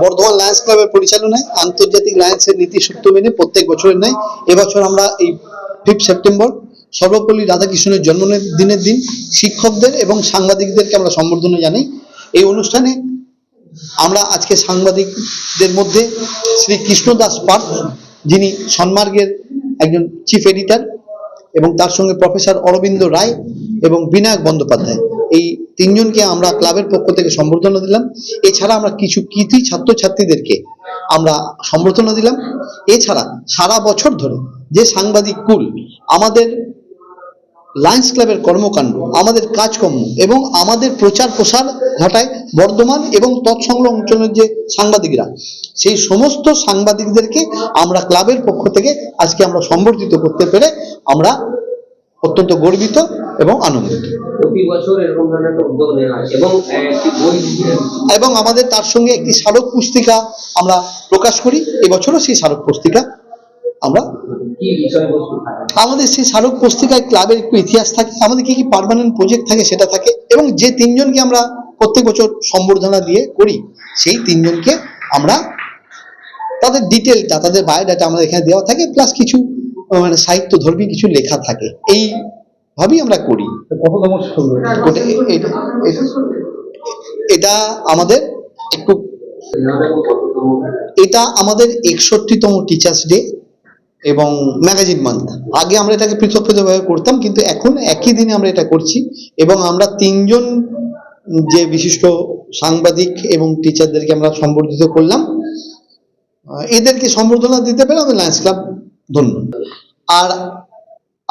Bardhaman Lions ক্লাবের পরিচালনায় আন্তর্জাতিক লায়ন্সের নীতি সূত্র মেনে প্রত্যেক বছরের ন্যায় এবছর আমরা এই ফিফথ সেপ্টেম্বর সর্বপল্লী রাধাকৃষ্ণের জন্মদিনের দিন শিক্ষকদের এবং সাংবাদিকদেরকে আমরা সম্বর্ধনা জানাই। এই অনুষ্ঠানে আমরা আজকে সাংবাদিকদের মধ্যে শ্রী কৃষ্ণদাস পার্থ যিনি সন্মার্গের একজন চিফ এডিটর এবং তার সঙ্গে প্রফেসর অরবিন্দ রায় এবং বিনায়ক বন্দ্যোপাধ্যায়। এই তিনজনকে আমরা ক্লাবের পক্ষ থেকে সম্বর্ধনা দিলাম। এছাড়া আমরা কিছু কৃতি ছাত্রছাত্রীদেরকে আমরা সম্বর্ধনা দিলাম। এছাড়া সারা বছর ধরে যে সাংবাদিক কুল, আমাদের লায়ন্স ক্লাবের কর্মকাণ্ড, আমাদের কাজকর্ম এবং আমাদের প্রচার প্রসার ঘটায় বর্ধমান এবং তৎসংলগ্ন অঞ্চলের যে সাংবাদিকরা, সেই সমস্ত সাংবাদিকদেরকে আমরা ক্লাবের পক্ষ থেকে আজকে আমরা সম্বর্ধিত করতে পেরে আমরা অত্যন্ত গর্বিত এবং আনন্দিত। প্রতি বছর এরকম ধরনের একটা উদ্যোগ নেওয়া হয়। এবং একটি বই এবং আমাদের তার সঙ্গে একটি স্মারক পুস্তিকা আমরা প্রকাশ করি। এবছরও সেই স্মারক পুস্তিকা আমরা আমাদের সেই স্মারক পুস্তিকায় ক্লাবের একটু ইতিহাস থাকে আমাদের কি কি পার্মানেন্ট প্রজেক্ট থাকে সেটা থাকে এবং যে তিনজনকে আমরা প্রত্যেক বছর সম্বর্ধনা দিয়ে করি সেই তিনজনকে আমরা তাদের ডিটেলটা তাদের বায়োডাটা আমাদের এখানে দেওয়া থাকে প্লাস কিছু মানে সাহিত্য ধর্মী কিছু লেখা থাকে। এই ভাবেই আমরা করি। এটা আমাদের একটু এটা আমাদের একষট্টিতম টিচার্স ডে এবং ম্যাগাজিন মান্থ আগে আমরা এটাকে পৃথক পৃথকভাবে করতাম কিন্তু এখন একই দিনে আমরা এটা করছি এবং আমরা তিনজন যে বিশিষ্ট সাংবাদিক এবং টিচারদেরকে আমরা সম্বর্ধিত করলাম এদেরকে সম্বর্ধনা দিতে পেরে আমাদের লায়ন্স ক্লাব ধন্য। আর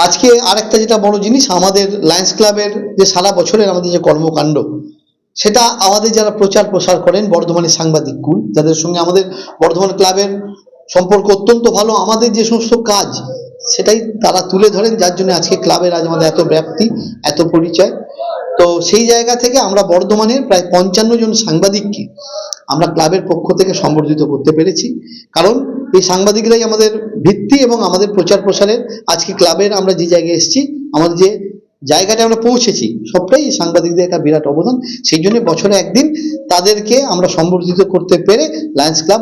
আজকে আরেকটা যেটা বড় জিনিস, আমাদের লায়ন্স ক্লাবের যে সারা বছরের আমাদের যে কর্মকাণ্ড, সেটা আমাদের যারা প্রচার প্রসার করেন বর্ধমানের সাংবাদিক কুল, যাদের সঙ্গে আমাদের বর্ধমান ক্লাবের সম্পর্ক অত্যন্ত ভালো, আমাদের যে সমস্ত কাজ, সেটাই তারা তুলে ধরেন, যার জন্য আজকে ক্লাবের আজ আমাদের এত ব্যাপ্তি, এত পরিচয়। তো সেই জায়গা থেকে আমরা বর্ধমানের প্রায় পঞ্চান্ন জন সাংবাদিককে আমরা ক্লাবের পক্ষ থেকে সম্বর্ধিত করতে পেরেছি। কারণ এই সাংবাদিকরাই আমাদের ভিত্তি এবং আমাদের প্রচার প্রসারের আজকে ক্লাবের আমরা যে জায়গায় এসেছি, আমাদের যে জায়গাটা আমরা পৌঁছেছি, সবটাই সাংবাদিকদের একটা বিরাট অবদান। সেই জন্য বছরে একদিন তাদেরকে আমরা সম্বর্ধিত করতে পেরে লায়ন্স ক্লাব